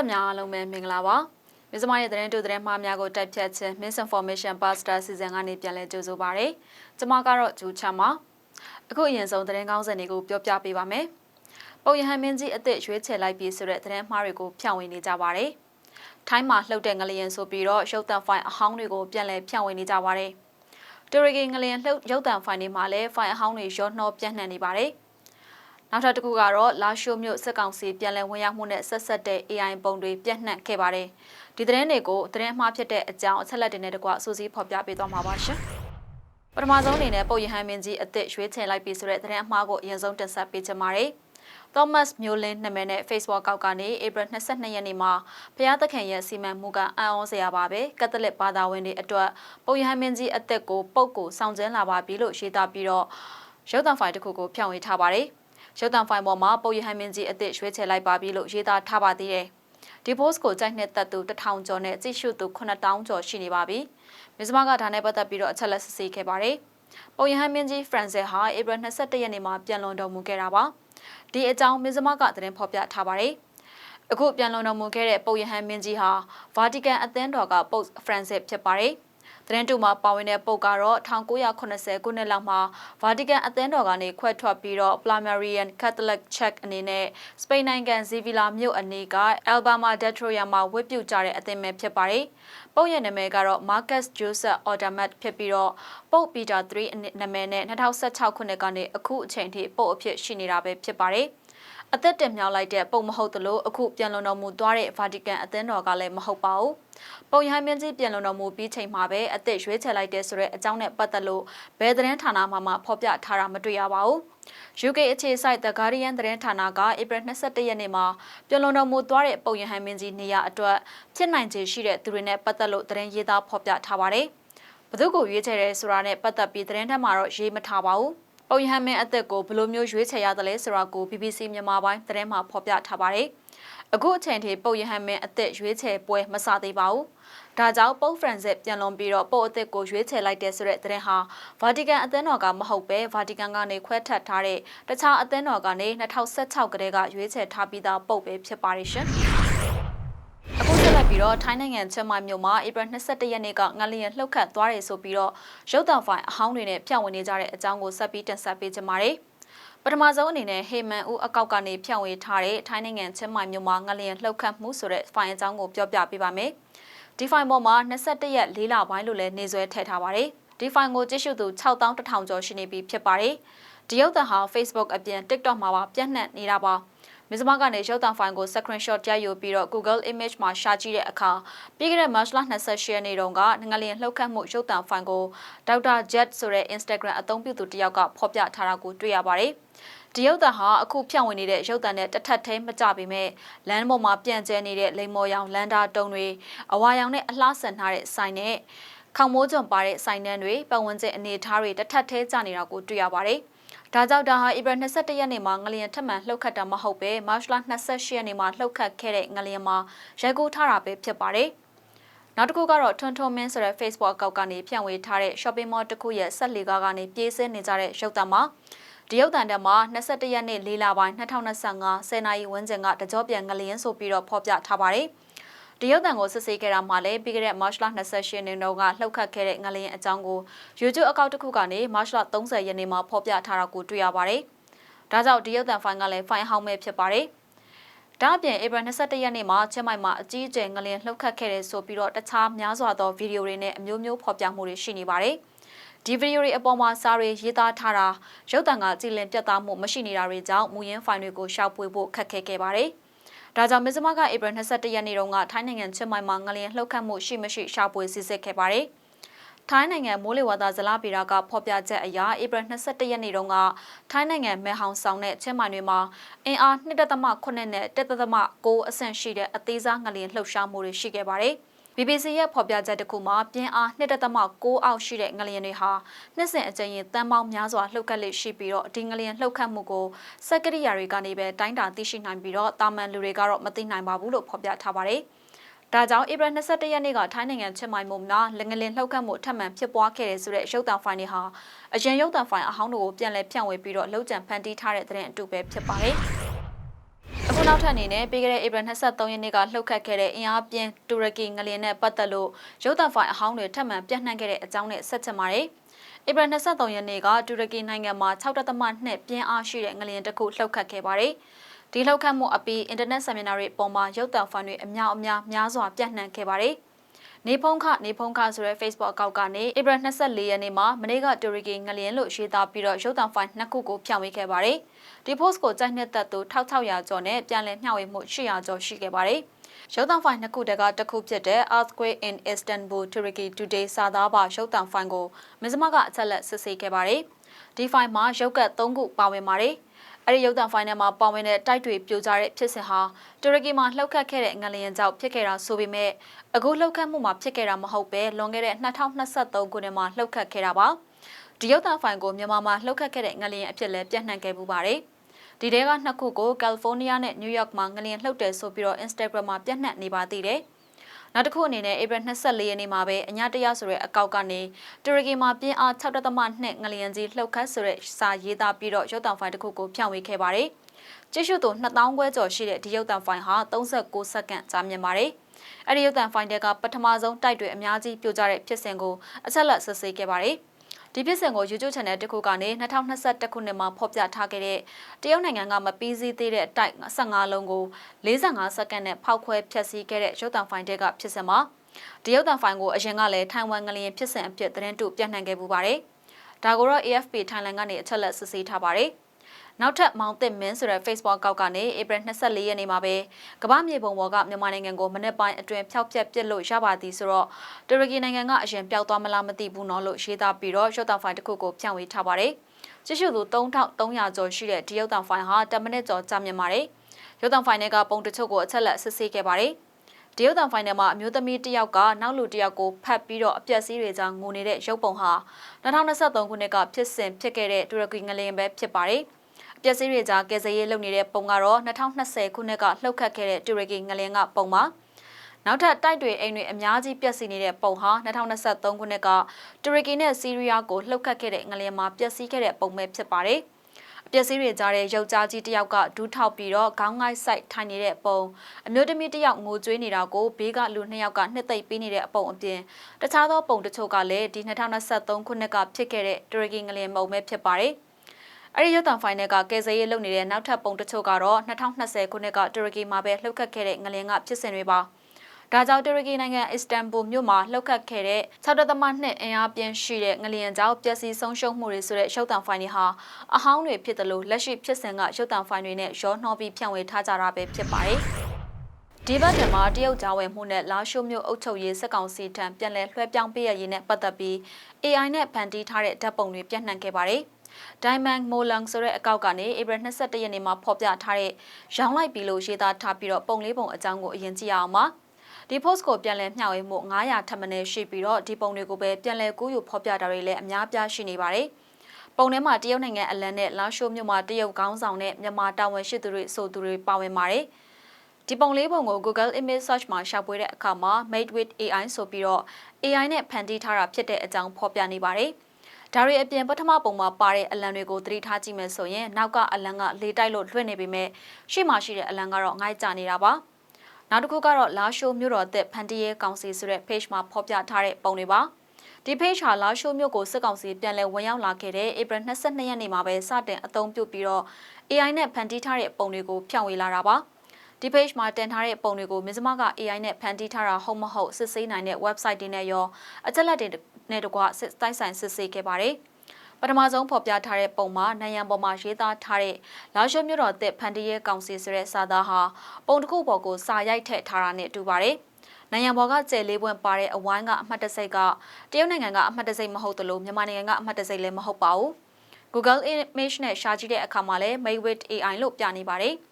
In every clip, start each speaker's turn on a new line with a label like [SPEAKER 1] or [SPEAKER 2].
[SPEAKER 1] သမားအားလုံးပဲမင်္ဂလာပါမြစမရဲ့သတင်းတို့သတင်းမှားများကိုတိုက်ဖြတ်ခြင်း misinformation buster စီစဉ်ကနေပြန်လည်ကြိုဆိုပါရစေကျွန်မကတော့ဂျူချမ်းပါအခုအရင်ဆုံးသတင်းကောင်းစင်တွေကိုပြောပြပေးပါမယ်ပုံရဟန်းမင်းကြီးအစ်စ်ရွေးချယ်လိုက်ပြီးဆိုတဲ့သတင်းမှားတွေကိုဖြန့်ဝေနေကြပါတယ်ထိုင်းမှာလှုပ်တဲ့ငလျင်ဆိုပြီးတော့ရုပ်သံဖိုင်အဟောင်းတွေကိုပြန်လည်ဖြန့်ဝေနေကြပါတယ်တူရီကင်ငလျင်လှုပ်ရုပ်သံဖိုင်တွေမှာလည်းဖိုင်အဟောင်းတွေရောနှောပြန့်နှံ့နေပါတယ် နောက်ထပ်တစ်ခုကတော့လာရှိုမြို့စစ်ကောင်စီပြန်လည်ဝင်ရောက်မှုနဲ့ဆက်ဆက်တဲ့ AI ပုံတွေပြန့်နှံ့ခဲ့ပါတယ်။ဒီသတင်းတွေကိုသတင်းမှားဖြစ်တဲ့အကြောင်းအချက်လက်တွေနဲ့တကွစူးစီးဖော်ပြပေးသွားမှာပါရှင်။ပထမဆုံးအနေနဲ့ပုတ်ရဟန်းမင်းကြီးအစ်စ်ရွေးချယ်လိုက်ပြီဆိုတဲ့သတင်းအမှားကိုအရင်ဆုံးတင်ဆက်ပေးချင်ပါတယ်။ Thomas Mullin နာမည်နဲ့ Facebook ကောက်ကနေ April 22ရက်နေ့မှာဘုရားသခင်ရဲ့စီမံမှုကအံ့ဩစရာပါပဲကက်သလစ်ဘာသာဝင်တွေအတွက်ပုတ်ရဟန်းမင်းကြီးအစ်စ်ကိုပုတ်ကိုစောင့်ကျဉ်လာပါပြီလို့ရေးသားပြီးတော့ရုပ်သံဖိုင်တစ်ခုကိုဖြန့်ဝေထားပါတယ်။ ရုပ်သံဖိုင်ပေါ်မှာပုတ်ရဟန်းမင်းကြီးအစ်စ်ရွေးချယ်လိုက်ပါပြီလို့ရေးသားထားပါသေးတယ်။ဒီ post ကိုကြိုက်နှစ်သက်သူ1000ကျော်နဲ့ကြည့်ရှုသူ9000ကျော်ရှိနေပါပြီ။မြစမကဒါနဲ့ပတ်သက်ပြီးတော့အချက်လက်စစ်ဆေးခဲ့ပါတယ်။ပုတ်ရဟန်းမင်းကြီး Francis ဟာ April 22ရက်နေ့မှာပြန်လွန်တော်မူခဲ့တာပါ။ဒီအကြောင်းမြစမကသတင်းဖော်ပြထားပါတယ်။အခုပြန်လွန်တော်မူခဲ့တဲ့ပုတ်ရဟန်းမင်းကြီးဟာ Vatican အသင်းတော်ကပုတ် Francis ဖြစ်ပါတယ်။ သတင်းတူမှာပါဝင်တဲ့ပုတ်ကတော့1980ခုနှစ်လောက်မှာ Vatican အသင်းတော်ကနေခွဲထွက်ပြီးတော့ Plamarian Catholic Church အနေနဲ့စပိန်နိုင်ငံ Sevilla မြို့အနီးက Alabama de Troya မှာဝတ်ပြုကြတဲ့အသင်းပဲဖြစ်ပါတယ်။ပုတ်ရဲ့နာမည်ကတော့ Marcus Joseph Ordamat ဖြစ်ပြီးတော့ပုတ် Peter 3နာမည်နဲ့2016ခုနှစ်ကနေအခုအချိန်ထိပုတ်အဖြစ်ရှိနေတာပဲဖြစ်ပါတယ်။ အသက်တင်မြောက်လိုက်တဲ့ပုံမဟုတ်သလိုအခုပြန်လွန်တော်မူသွားတဲ့ဗာတီကန်အသင်းတော်ကလည်းမဟုတ်ပါဘူး။ပုံရဟန်းမင်းကြီးပြန်လွန်တော်မူပြီးချိန်မှာပဲအသက်ရွေးချယ်လိုက်တဲ့ဆိုတဲ့အကြောင်းနဲ့ပတ်သက်လို့ဘယ်သတင်းဌာနမှမှဖော်ပြထားတာမတွေ့ရပါဘူး။ UK အခြေစိုက် The Guardian သတင်းဌာနက April 22ရက်နေ့မှာပြန်လွန်တော်မူသွားတဲ့ပုံရဟန်းမင်းကြီးနေရာအတွက်ဖြစ်နိုင်ခြေရှိတဲ့သူတွေနဲ့ပတ်သက်လို့သတင်းရေးသားဖော်ပြထားပါတယ်။ဘသူကိုရွေးချယ်ရဲဆိုတာနဲ့ပတ်သက်ပြီးသတင်းထက်မှာတော့ရေးမထားပါဘူး။ ပုတ်ရဟန်းမင်းအသက်ကိုဘယ်လိုမျိုးရွေးချယ်ရသလဲဆိုတာကို BBC မြန်မာပိုင်းသတင်းမှာဖော်ပြထားပါတယ်။အခုအချိန်ထိပုတ်ရဟန်းမင်းအသက်ရွေးချယ်ပွဲမစသေးပါဘူး။ဒါကြောင့်ပုတ်ဖရန်စစ်ပြန်လွန်ပြီးတော့ပုတ်အသက်ကိုရွေးချယ်လိုက်တဲ့ဆိုတဲ့သတင်းဟာဗာတီကန်အသင်းတော်ကမဟုတ်ပဲဗာတီကန်ကနေခွဲထွက်ထားတဲ့တခြားအသင်းတော်ကနေ2016ကတည်းကရွေးချယ်ထားပြီးသားပုတ်ပဲဖြစ်ပါရဲ့ရှင်။ ပြီးတော့ထိုင်းနိုင်ငံချမိုင်မြို့မှာဧပြီ22ရက်နေ့ကငလျင်လှုပ်ခတ်သွားတယ်ဆိုပြီးတော့ရုပ်သံဖိုင်အဟောင်းတွေနဲ့ဖြန့်ဝေနေကြတဲ့အကြောင်းကိုဆက်ပြီးတင်ဆက်ပေးကြပါမယ်။ပထမဆုံးအနေနဲ့ဟေမန်ဦးအကောက်ကနေဖြန့်ဝေထားတဲ့ထိုင်းနိုင်ငံချမိုင်မြို့မှာငလျင်လှုပ်ခတ်မှုဆိုတဲ့ဖိုင်အကြောင်းကိုပြောပြပေးပါမယ်။ဒီဖိုင်ပေါ်မှာ21ရက်၄လပိုင်းလို့လည်းနေဆွဲထည့်ထားပါတယ်။ဒီဖိုင်ကိုကြည့်ရှုသူ6100ကျော်ရှိနေပြီဖြစ်ပါတယ်။ဒီရုပ်သံဟာ Facebook အပြင် TikTok မှာပါပြန့်နှံ့နေတာပါ။ မြစမကနေရုပ်သံဖိုင်ကို screenshot ရိုက်ယူပြီးတော့ Google Image မှာရှာကြည့်တဲ့အခါပြီးခဲ့တဲ့ March 28ရက်နေ့တုန်းကငလျင်လှုပ်ခတ်မှုရုပ်သံဖိုင်ကိုဒေါက်တာ Jet ဆိုတဲ့ Instagram အသုံးပြုသူတစ်ယောက်ကဖော်ပြထားတာကိုတွေ့ရပါတယ်။ဒီရုပ်သံဟာအခုဖြန့်ဝေနေတဲ့ရုပ်သံနဲ့တစ်ထပ်သေးမကြပေမဲ့လမ်းပေါ်မှာပြန့်ကျဲနေတဲ့လိမ္မော်ရောင်လန်ဒါတုံးတွေအဝါရောင်နဲ့အလှဆန်ထားတဲ့ဆိုင်နဲ့ခေါမိုးကြုံပါတဲ့ဆိုင်နှန်းတွေပတ်ဝန်းကျင်အနေအထားတွေတစ်ထပ်သေးကြနေတာကိုတွေ့ရပါတယ်။ ဒါကြောင့်ဒါဟာဧပြီ22ရက်နေ့မှာငလျင်ထပ်မံလှုပ်ခတ်တာမဟုတ်ပဲမတ်လ28ရက်နေ့မှာလှုပ်ခတ်ခဲ့တဲ့ငလျင်မှာရိုက်ကူးထားတာပဲဖြစ်ပါတယ်။နောက်တစ်ခုကတော့ထွန်းထွန်းမင်းဆိုတဲ့ Facebook အကောင့်ကနေဖြန့်ဝေထားတဲ့ shopping mall တစ်ခုရဲ့ဆက်လီကားကနေပြေးဆင်းနေကြတဲ့ရုပ်သံမှာဒီရုပ်သံတက်မှာ21ရက်နေ့၄လပိုင်း2025 10နာရီဝန်းကျင်ကတကြောပြန်ငလျင်ဆိုပြီးတော့ဖော်ပြထားပါတယ်။ တရုတ်တန်ကိုစစ်ဆေးခဲ့တာမှလည်းပြီးခဲ့တဲ့ March 28ရက်နေ့တုန်းကလှုပ်ခတ်ခဲ့တဲ့ငလျင်အကြောင်းကို YouTube အကောင့်တစ်ခုကနေ March 30ရက်နေ့မှာဖော်ပြထားတာကိုတွေ့ရပါတယ်။ဒါကြောင့်တရုတ်တန်ဖိုင်ကလည်းဖိုင်ဟောင်းမဲ့ဖြစ်ပါတယ်။ဒါအပြင် April 22ရက်နေ့မှာချင်းမိုင်မှာအကြီးအကျယ်ငလျင်လှုပ်ခတ်ခဲ့တဲ့ဆိုပြီးတော့တခြားများစွာသောဗီဒီယိုတွေနဲ့အမျိုးမျိုးဖော်ပြမှုတွေရှိနေပါတယ်။ဒီဗီဒီယိုတွေအပေါ်မှာစာတွေရေးသားထားတာရုပ်သံကကြည်လင်ပြတ်သားမှုမရှိနေတာတွေကြောင့်မူရင်းဖိုင်တွေကိုရှောက်ပွေဖို့ခက်ခဲခဲ့ပါတယ်။ ဒါကြောင့်မစ္စမကဧပြီ22ရက်နေ့တုန်းကထိုင်းနိုင်ငံချစ်မိုင်မှာငလျင်လှုပ်ခတ်မှုရှိမရှိရှာဖွေစစ်ဆေးခဲ့ပါတယ်။ထိုင်းနိုင်ငံမိုးလေဝသဇလဗေဒကဖော်ပြချက်အရဧပြီ22ရက်နေ့တုန်းကထိုင်းနိုင်ငံမဲဟောင်ဆောင်တဲ့ချင်းမိုင်တွေမှာအင်အား2.8နဲ့1.6အဆင့်ရှိတဲ့အသေးစားငလျင်လှုပ်ရှားမှုတွေရှိခဲ့ပါတယ်။ BBC ရဲ့ဖော်ပြချက်တစ်ခုမှာပြင်းအား2.6အောက်ရှိတဲ့ငလျင်တွေဟာနှစ်စဉ်အကြိမ်ရင်တန်ပေါင်းများစွာလှုပ်ခတ်လေရှိပြီးတော့ဒီငလျင်လှုပ်ခတ်မှုကိုစက်ကရိယာတွေကနေပဲတိုင်းတာသိရှိနိုင်ပြီးတော့တာမန်လူတွေကတော့မသိနိုင်ပါဘူးလို့ဖော်ပြထားပါတယ်။ဒါကြောင့်ဧပြီ22ရက်နေ့ကထိုင်းနိုင်ငံချစ်မိုင်မုံနာလငလင်လှုပ်ခတ်မှုထပ်မံဖြစ်ပွားခဲ့တဲ့ဆိုတဲ့ရုပ်သံဖိုင်တွေဟာအရင်ရုပ်သံဖိုင်အဟောင်းတို့ကိုပြန်လည်ဖြန့်ဝေပြီးတော့လှုပ်ကြံဖန်တီးထားတဲ့တဲ့တဲ့အတူပဲဖြစ်ပါတယ်။ အခုနောက်ထပ်အနေနဲ့ပြီးခဲ့တဲ့ဧပြီ23ရက်နေ့ကလှုပ်ခတ်ခဲ့တဲ့အင်အားပြင်းတူရကီငလျင်နဲ့ပတ်သက်လို့ရုပ်သံဖိုင်အဟောင်းတွေထပ်မံပြန့်နှံ့ခဲ့တဲ့အကြောင်းနဲ့ဆက်ချက်ပါတယ်။ဧပြီ23ရက်နေ့ကတူရကီနိုင်ငံမှာ6.2ပြင်းအားရှိတဲ့ငလျင်တစ်ခုလှုပ်ခတ်ခဲ့ပါတယ်။ဒီလှုပ်ခတ်မှုအပြီးအင်တာနက်ဆာမီနာတွေပေါ်မှာရုပ်သံဖိုင်တွေအများအများများစွာပြန့်နှံ့ခဲ့ပါတယ်။ နေဖုံးခနေဖုံးခဆိုတဲ့ Facebook အကောင့်ကနေဧပြီ24ရက်နေ့မှာမနေ့ကတူရကီငလျင်လို့ရေးသားပြီးတော့ရုပ်သံဖိုင်နှစ်ခုကိုဖြန့်ဝေခဲ့ပါတယ်။ဒီ post ကိုကြိုက်နှစ်သက်သူ1600ကျော်နဲ့ပြန်လည်မျှဝေမှု800ကျော်ရှိခဲ့ပါတယ်။ရုပ်သံဖိုင်နှစ်ခုတကတစ်ခုဖြစ်တဲ့ Earthquake in Istanbul Turkey Today စာသားပါရုပ်သံဖိုင်ကိုမစ္စမကအချက်လက်စစ်ဆေးခဲ့ပါတယ်။ဒီဖိုင်မှာရုပ်က3ခုပါဝင်ပါတယ်။ အဲ့ဒီရုပ်သံဖိုင်ထဲမှာပါဝင်တဲ့တိုက်တွေပြိုကျတဲ့ဖြစ်စဉ်ဟာတူရကီမှာလှုပ်ခတ်ခဲ့တဲ့ငလျင်ကြောင့်ဖြစ်ခဲ့တာဆိုပေမဲ့အခုလှုပ်ခတ်မှုမှာဖြစ်ခဲ့တာမဟုတ်ပဲလွန်ခဲ့တဲ့2023ခုနှစ်မှာလှုပ်ခတ်ခဲ့တာပါဒီရုပ်သံဖိုင်ကိုမြန်မာမှာလှုပ်ခတ်ခဲ့တဲ့ငလျင်အဖြစ်လည်းပြန့်နှံ့ခဲ့ပူပါတယ်ဒီတဲကနှစ်ခုကိုကယ်လီဖိုးနီးယားနဲ့နယူးယောက်မှာငလျင်လှုပ်တယ်ဆိုပြီးတော့ Instagram မှာပြန့်နှံ့နေပါသေးတယ်။ နောက်တစ်ခုအနေနဲ့ဧပြီ24ရက်နေ့မှာပဲအညာတရားဆိုတဲ့အကောက်ကနေတူရကီမှာပြင်းအား6.2ငလျင်ကြီးလှုပ်ခတ်ဆိုတဲ့စာရေးသားပြီးတော့ရုပ်သံဖိုင်တစ်ခုကိုဖြန့်ဝေခဲ့ပါတယ်။ကြည့်ရှုသူ2000ခွဲကျော်ရှိတဲ့ဒီရုပ်သံဖိုင်ဟာ39စက္ကန့်ကြာမြင့်ပါတယ်။အဲဒီရုပ်သံဖိုင်တွေကပထမဆုံးတိုက်တွေအများကြီးပြိုကျတဲ့ဖြစ်စဉ်ကိုအချက်လက်ဆဆေးခဲ့ပါတယ်။ ဒီဖြစ်စဉ်ကို YouTube Channel တစ်ခုကနေ2021ခုနှစ်မှာဖော်ပြထားခဲ့တဲ့တရုတ်နိုင်ငံကမပြီးစည်းသေးတဲ့တိုက်15လုံးကို45စက္ကန့်နဲ့ဖောက်ခွဲဖျက်ဆီးခဲ့တဲ့ရုပ်သံဖိုင်တွေကဖြစ်စဉ်မှာဒီရုပ်သံဖိုင်ကိုအရင်ကလည်းထိုင်ဝမ်ငလျင်ဖြစ်စဉ်အဖြစ်သတင်းတုပြန့်နှံ့ခဲ့ပူပါတယ်။ဒါကိုတော့ AFP ထိုင်လန်ကနေအချက်လက်စစ်ဆေးထားပါတယ်။ နောက်ထပ်မောင်တစ်မင်းဆိုတဲ့ Facebook ကောက်ကနေဧပြီ24ရက်နေ့မှာပဲကမ္ဘာမြေပုံပေါ်ကမြန်မာနိုင်ငံကိုမနေ့ပိုင်းအတွင်းဖျောက်ဖျက်ပစ်လို့ရပါသည်ဆိုတော့တူရကီနိုင်ငံကအရင်ပျောက်သွားမလားမသိဘူးနော်လို့ရေးသားပြီးတော့ရုပ်သံဖိုင်တစ်ခုကိုဖြန့်ဝေထားပါတယ်။ကြည့်ရှုသူ3300ကျော်ရှိတဲ့ဒီရုပ်သံဖိုင်ဟာ10မိနစ်ကျော်ကြာမြင့်ပါတယ်။ရုပ်သံဖိုင်တွေကပုံတချို့ကိုအချက်လက်စစ်ဆေးခဲ့ပါတယ်။ဒီရုပ်သံဖိုင်ထဲမှာအမျိုးသမီးတစ်ယောက်ကနောက်လူတစ်ယောက်ကိုဖတ်ပြီးတော့အပြက်စီးတွေကြောင့်ငိုနေတဲ့ရုပ်ပုံဟာ2023ခုနှစ်ကဖြစ်စဉ်ဖြစ်ခဲ့တဲ့တူရကီငလျင်ပဲဖြစ်ပါတယ်။ ပျက်စီးတွေကြားကယ်ဆယ်ရေးလုပ်နေတဲ့ပုံကတော့2020ခုနှစ်ကလှုပ်ခတ်ခဲ့တဲ့တူရကီငလျင်ကပုံပါနောက်ထပ်တိုက်တွေအိမ်တွေအများကြီးပျက်စီးနေတဲ့ပုံဟာ2023ခုနှစ်ကတူရကီနဲ့ဆီးရီးယားကိုလှုပ်ခတ်ခဲ့တဲ့ငလျင်မှာပျက်စီးခဲ့တဲ့ပုံပဲဖြစ်ပါတယ်ပျက်စီးတွေကြားတဲ့ယောက်ျားကြီးတစ်ယောက်ကဒူးထောက်ပြီးတော့ခေါင်းငိုက်ဆိုင်ထိုင်နေတဲ့ပုံအမျိုးသမီးတစ်ယောက်ငိုကြွေးနေတာကိုဘေးကလူနှစ်ယောက်ကနှစ်သိပ်ပေးနေတဲ့အပုံအပြင်တခြားသောပုံတချို့ကလည်းဒီ2023ခုနှစ်ကဖြစ်ခဲ့တဲ့တူရကီငလျင်ပုံပဲဖြစ်ပါတယ်။ အဲ့ဒီရုပ်သံဖိုင်တွေကကယ်ဆယ်ရေးလုပ်နေတဲ့နောက်ထပ်ပုံတချို့ကတော့2020ခုနှစ်ကတူရကီမှာပဲလှုပ်ခတ်ခဲ့တဲ့ငလျင်ကဖြစ်စဉ်တွေပါဒါကြောင့်တူရကီနိုင်ငံအစ္စတန်ဘူမြို့မှာလှုပ်ခတ်ခဲ့တဲ့6.2အင်အားပြင်းရှိတဲ့ငလျင်ကြောင့်ပျက်စီးဆုံးရှုံးမှုတွေဆိုတဲ့ရုပ်သံဖိုင်တွေဟာအဟောင်းတွေဖြစ်တယ်လို့လက်ရှိဖြစ်စဉ်ကရုပ်သံဖိုင်တွေနဲ့ရောနှောပြီးဖြန့်ဝေထားကြတာပဲဖြစ်ပါတယ်ဒီဘက်တမှာတရုတ်ကြားဝယ်မှုနဲ့လာရှိုးမြို့အုပ်ချုပ်ရေးစက်ကောင်စီထံပြန်လည်လွှဲပြောင်းပေးရရေးနဲ့ပတ်သက်ပြီး AI နဲ့ဖန်တီးထားတဲ့ဓာတ်ပုံတွေပြန့်နှံ့ခဲ့ပါတယ်။ Diamond Molang ဆိုတဲ့အကောက်ကနေဧပြီ22ရက်နေ့မှာဖော်ပြထားတဲ့ရောင်းလိုက်ပြီလို့ရေးသားထားပြီးတော့ပုံလေးပုံအကြောင်းကိုအရင်ကြည့်ရအောင်ပါဒီ post ကိုပြန်လည်မျှဝေမှု900ထပ်မံရှိပြီးတော့ဒီပုံတွေကိုပဲပြန်လည်ကူးယူဖော်ပြတာတွေလည်းအများပြားရှိနေပါတယ်ပုံထဲမှာတရုတ်နိုင်ငံအလန်နဲ့လာရှိုးမြို့မှာတရုတ်ခေါင်းဆောင်နဲ့မြန်မာတာဝန်ရှိသူတွေဆိုသူတွေပါဝင်ပါတယ်ဒီပုံလေးပုံကို Google Image Search မှာရှာဖွေတဲ့အခါမှာ Made with AI ဆိုပြီးတော့ AI နဲ့ဖန်တီးထားတာဖြစ်တဲ့အကြောင်းဖော်ပြနေပါတယ်။ ဒါရီအပြင်ပထမပုံမှာပါတဲ့အလံတွေကိုသတိထားကြည့်မယ်ဆိုရင်နောက်ကအလံကလေတိုက်လို့လွှင့်နေပေမဲ့ရှေ့မှာရှိတဲ့အလံကတော့ငိုက်ကြနေတာပါနောက်တစ်ခုကတော့လာရှိုးမြို့တော်သက်ဖန်တီးရဲကောင်စီဆိုတဲ့ page မှာဖော်ပြထားတဲ့ပုံတွေပါဒီ page ဟာလာရှိုးမြို့ကိုစစ်ကောင်စီပြန်လည်ဝင်ရောက်လာခဲ့တဲ့ April 22ရက်နေ့မှာပဲစတင်အသုံးပြုပြီးတော့ AI နဲ့ဖန်တီးထားတဲ့ပုံတွေကိုဖြန့်ဝေလာတာပါ ဒီ page မှာတင်ထားတဲ့ပုံတွေကိုမြစမက AI နဲ့ဖန်တီးထားတာဟုတ်မဟုတ်စစ်ဆေးနိုင်တဲ့ website တွေနဲ့ရောအချက်လက်တွေနဲ့တကွစစ်တိုက်ဆိုင်စစ်ဆေးခဲ့ပါတယ်။ပထမဆုံးဖော်ပြထားတဲ့ပုံမှာနိုင်ရန်ပေါ်မှာရေးသားထားတဲ့လာရှိုမြို့တော်တစ်ဖန်တီးရဲကောင်စီဆိုတဲ့စာသားဟာပုံတစ်ခုပေါ်ကိုစာရိုက်ထည့်ထားတာနဲ့တူပါတယ်။နိုင်ငံပေါ်ကကျယ်လေးပွင့်ပါတဲ့အဝိုင်းကအမှတ်တစိတ်ကတရုတ်နိုင်ငံကအမှတ်တစိတ်မဟုတ်သလိုမြန်မာနိုင်ငံကအမှတ်တစိတ်လည်းမဟုတ်ပါဘူး။ Google Image နဲ့ရှာကြည့်တဲ့အခါမှာလည်း Made with AI လို့ပြနေပါတယ်။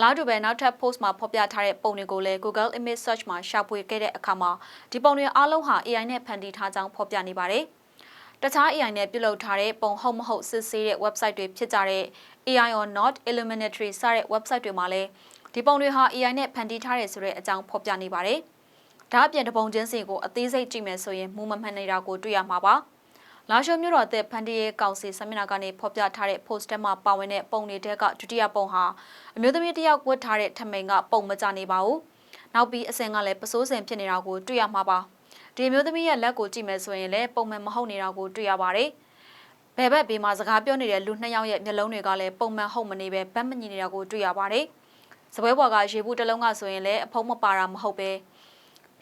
[SPEAKER 1] အလားတူပဲနောက်ထပ် post မှာဖော်ပြထားတဲ့ပုံတွေကိုလည်း Google Image Search မှာရှာဖွေခဲ့တဲ့အခါမှာဒီပုံတွေအားလုံးဟာ AI နဲ့ဖန်တီးထားကြောင်းဖော်ပြနေပါတယ်။တခြား AI နဲ့ပြုလုပ်ထားတဲ့ပုံဟုတ်မဟုတ်စစ်ဆေးတဲ့ website တွေဖြစ်ကြတဲ့ AI or not Illuminatory စတဲ့ website တွေမှာလည်းဒီပုံတွေဟာ AI နဲ့ဖန်တီးထားတယ်ဆိုတဲ့အကြောင်းဖော်ပြနေပါတယ်။ဒါအပြင်တပုံချင်းစီကိုအသေးစိတ်ကြည့်မယ်ဆိုရင်မူမမှန်နေတာကိုတွေ့ရမှာပါ။ လာရှိုမြို့တော်တဲ့ဖန်တီရဲကောင်စီဆမင်နာကနေဖော်ပြထားတဲ့ post ထဲမှာပါဝင်တဲ့ပုံတွေတဲကဒုတိယပုံဟာအမျိုးသမီးတစ်ယောက်ဝတ်ထားတဲ့ထမိန်ကပုံမကြနေပါဘူး။နောက်ပြီးအစင်ကလည်းပစိုးစင်ဖြစ်နေတာကိုတွေ့ရမှာပါ။ဒီအမျိုးသမီးရဲ့လက်ကိုကြည့်မယ်ဆိုရင်လည်းပုံမှန်မဟုတ်နေတာကိုတွေ့ရပါတယ်။ဘယ်ဘက်ဘေးမှာစကားပြောနေတဲ့လူနှစ်ယောက်ရဲ့မျက်လုံးတွေကလည်းပုံမှန်ဟုတ်မနေပဲဗတ်မညီနေတာကိုတွေ့ရပါတယ်။စပွဲပေါ်ကရေဘူးတစ်လုံးကဆိုရင်လည်းအဖုံးမပါတာမဟုတ်ပဲ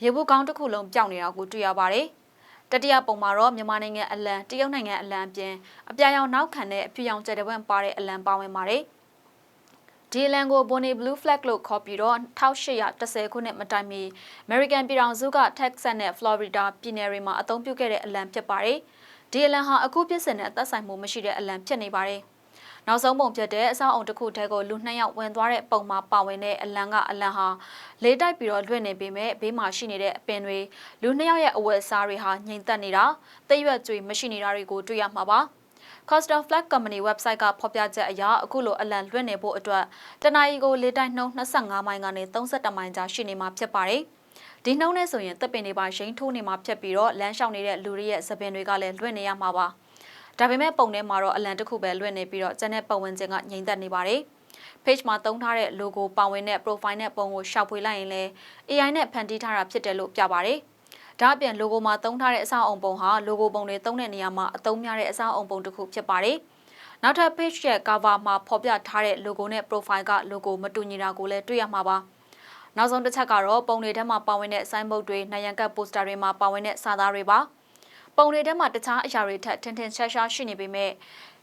[SPEAKER 1] ရေဘူးကောင်းတစ်ခုလုံးပြောင်းနေတာကိုတွေ့ရပါတယ်။ တတိယပုံမှာတော့မြန်မာနိုင်ငံအလံတရုတ်နိုင်ငံအလံအပြင်အပြာရောင်နောက်ခံတဲ့အပြူရောင်ကြတဲ့ဘက်ပါတဲ့အလံပါဝင်ပါတယ်။ဒီအလံကို Bonnie Blue Flag လို့ခေါ်ပြီးတော့1810ခုနှစ်မတိုင်မီ American ပြည်ထောင်စုက Texas နဲ့ Florida ပြည်နယ်တွေမှာအသုံးပြုခဲ့တဲ့အလံဖြစ်ပါတယ်။ဒီအလံဟာအခုပြစ်စင်နဲ့သက်ဆိုင်မှုမရှိတဲ့အလံဖြစ်နေပါတယ်။ နောက်ဆုံးပုံဖြစ်တဲ့အဆောက်အုံတစ်ခုထဲကိုလူနှစ်ယောက်ဝင်သွားတဲ့ပုံမှာပါဝင်တဲ့အလံကအလံဟာလေးတိုက်ပြီးတော့လွင့်နေပေမဲ့ဘေးမှာရှိနေတဲ့အပင်တွေလူနှစ်ယောက်ရဲ့အဝတ်အစားတွေဟာငြိမ်သက်နေတာတိတ်ရွက်ကြွေမရှိနေတာတွေကိုတွေ့ရမှာပါ Coastal Flag Company website ကဖော်ပြချက်အရအခုလိုအလံလွှင့်နေဖို့အတွက်တနအီကိုလေးတိုက်နှုန်း25မိုင်ကနေ31မိုင်ကြားရှိနေမှာဖြစ်ပါတယ်။ဒီနှုန်းနဲ့ဆိုရင်တပ်ပင်တွေပါရိမ့်ထိုးနေမှာဖြစ်ပြီးတော့လမ်းလျှောက်နေတဲ့လူတွေရဲ့သပင်တွေကလည်းလွှင့်နေရမှာပါ။ ဒါပေမဲ့ပုံထဲမှာတော့အလံတစ်ခုပဲလွှင့်နေပြီးတော့ကျန်တဲ့ပတ်ဝန်းကျင်ကငြိမ်သက်နေပါတယ်။ page မှာသုံးထားတဲ့ logo ပါဝင်တဲ့ profile နဲ့ပုံကိုရှောက်ဖွေလိုက်ရင်လည်း AI နဲ့ဖန်တီးထားတာဖြစ်တယ်လို့ပြပါတယ်။ဒါအပြင် logo မှာသုံးထားတဲ့အဆောက်အုံပုံဟာ logo ပုံတွေသုံးတဲ့နေရာမှာအသုံးများတဲ့အဆောက်အုံပုံတစ်ခုဖြစ်ပါတယ်။နောက်ထပ် page ရဲ့ cover မှာဖော်ပြထားတဲ့ logo နဲ့ profile က logo မတူညီတာကိုလည်းတွေ့ရမှာပါ။နောက်ဆုံးတစ်ချက်ကတော့ပုံတွေထဲမှာပါဝင်တဲ့ sign board တွေ၊နိုင်ရန်ကတ် poster တွေမှာပါဝင်တဲ့စာသားတွေပါ။ ပုံတွေထဲမှာတခြားအရာတွေထက်ထင်ထင်ရှားရှားရှိနေပေမဲ့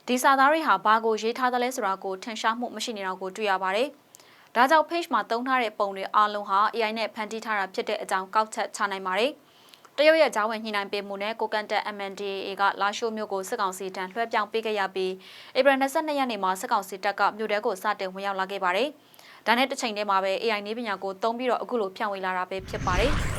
[SPEAKER 1] ဒီစာသားတွေဟာဘာကိုရေးထားသလဲဆိုတာကိုထင်ရှားမှုမရှိနေတာကိုတွေ့ရပါတယ်။ဒါကြောင့် page မှာသုံးထားတဲ့ပုံတွေအားလုံးဟာ AI နဲ့ဖန်တီးထားတာဖြစ်တဲ့အကြောင်းကောက်ချက်ချနိုင်ပါတယ်။တရုတ်ရဲ့ဂျာဝင်ညှိနှိုင်းပေးမှုနဲ့ကိုကန်တက် MNDAA ကလာရှိုးမြို့ကိုစစ်ကောင်စီတန်းလွှဲပြောင်းပေးခဲ့ရပြီးဧပြီ22ရက်နေ့မှာစစ်ကောင်စီတပ်ကမြို့တဲကိုစတင်ဝင်ရောက်လာခဲ့ပါတယ်။ဒါနဲ့တစ်ချိန်တည်းမှာပဲ AI နည်းပညာကိုသုံးပြီးတော့အခုလိုဖြန့်ဝေလာတာပဲဖြစ်ပါတယ်။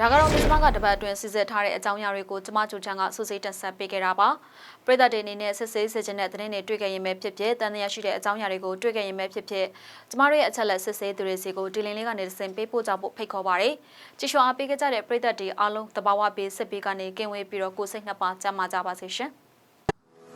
[SPEAKER 1] ဒါကတော့မြစ်မကတပတ်အတွင်းစစ်စစ်ထားတဲ့အကြောင်းအရာတွေကိုကျမကျူချန်ကစုစည်းတင်ဆက်ပေးခဲ့တာပါ။ပြည်သက်တွေအနေနဲ့စစ်ဆေးစစ်ချင်းတဲ့သတင်းတွေတွေ့ခဲ့ရင်ပဲဖြစ်ဖြစ်တန်တရားရှိတဲ့အကြောင်းအရာတွေကိုတွေ့ခဲ့ရင်ပဲဖြစ်ဖြစ်ကျမတို့ရဲ့အချက်လက်စစ်ဆေးသူတွေစီကိုဒီလင်းလေးကနေစဉ်ပေးပို့ကြဖို့ဖိတ်ခေါ်ပါရစေ။ကြည့်ရှုအားပေးကြတဲ့ပြည်သက်တွေအားလုံးတဘာဝပေးစစ်ပေးကနေကင်ဝေးပြီးတော့ကိုစိတ်နှစ်ပါးကြမ်းမာကြပါစေရှင်။